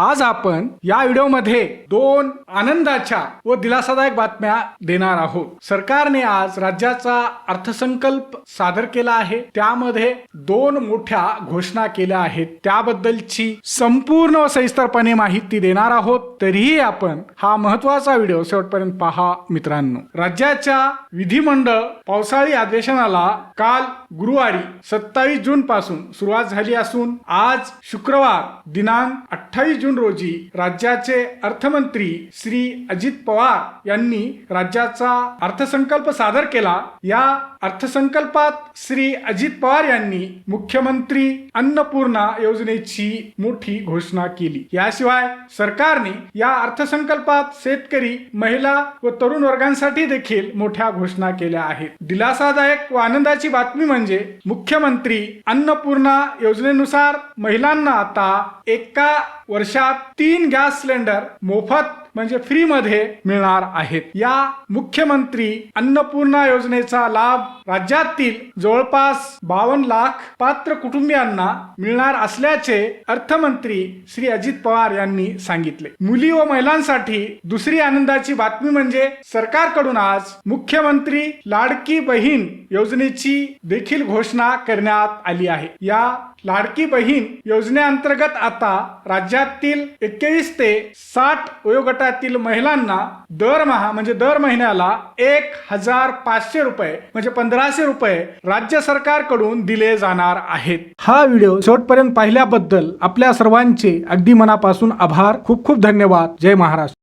आज आपण या व्हिडिओमध्ये दोन आनंदाच्या व दिलासादायक बातम्या देणार आहोत. सरकारने आज राज्याचा अर्थसंकल्प सादर केला आहे. त्यामध्ये दोन मोठ्या घोषणा केल्या आहेत. त्याबद्दलची संपूर्ण व सविस्तरपणे माहिती देणार आहोत. तरीही आपण हा महत्त्वाचा व्हिडिओ शेवटपर्यंत पहा मित्रांनो. राज्याच्या विधिमंडळ पावसाळी अधिवेशनाला काल गुरुवारी सत्तावीस जून पासून सुरुवात झाली असून आज शुक्रवार दिनांक अठ्ठावीस जून रोजी राज्याचे अर्थमंत्री श्री अजित पवार यांनी राज्याचा अर्थसंकल्प सादर केला. या अर्थसंकल्पात श्री अजित पवार यांनी मुख्यमंत्री अन्नपूर्णा योजनेची मोठी घोषणा केली. याशिवाय सरकारने या अर्थसंकल्पात शेतकरी महिला व तरुण वर्गांसाठी देखील मोठ्या घोषणा केल्या आहेत. दिलासादायक व आनंदाची बातमी म्हणजे मुख्यमंत्री अन्नपूर्णा योजनेनुसार महिलांना आता एका वर्षात तीन गॅस सिलेंडर मोफत म्हणजे फ्रीमध्ये मिळणार आहेत. या मुख्यमंत्री अन्नपूर्णा योजनेचा लाभ राज्यातील जवळपास बावन्न लाख पात्र कुटुंबियांना मिळणार असल्याचे अर्थमंत्री श्री अजित पवार यांनी सांगितले. मुली व महिलांसाठी दुसरी आनंदाची बातमी म्हणजे सरकारकडून आज मुख्यमंत्री लाडकी बहीण योजनेची देखील घोषणा करण्यात आली आहे. या लाडकी बहीण योजनेअंतर्गत आता राज्यातील एक्केवीस ते साठ वयोगट गटातील महिलांना दरमहा म्हणजे दर महिन्याला एक हजार पाचशे रुपये म्हणजे पंधराशे रुपये राज्य सरकारकडून दिले जाणार आहेत. हा व्हिडिओ शेवटपर्यंत पाहिल्याबद्दल आपल्या सर्वांचे अगदी मनापासून आभार. खूप खूप धन्यवाद. जय महाराष्ट्र.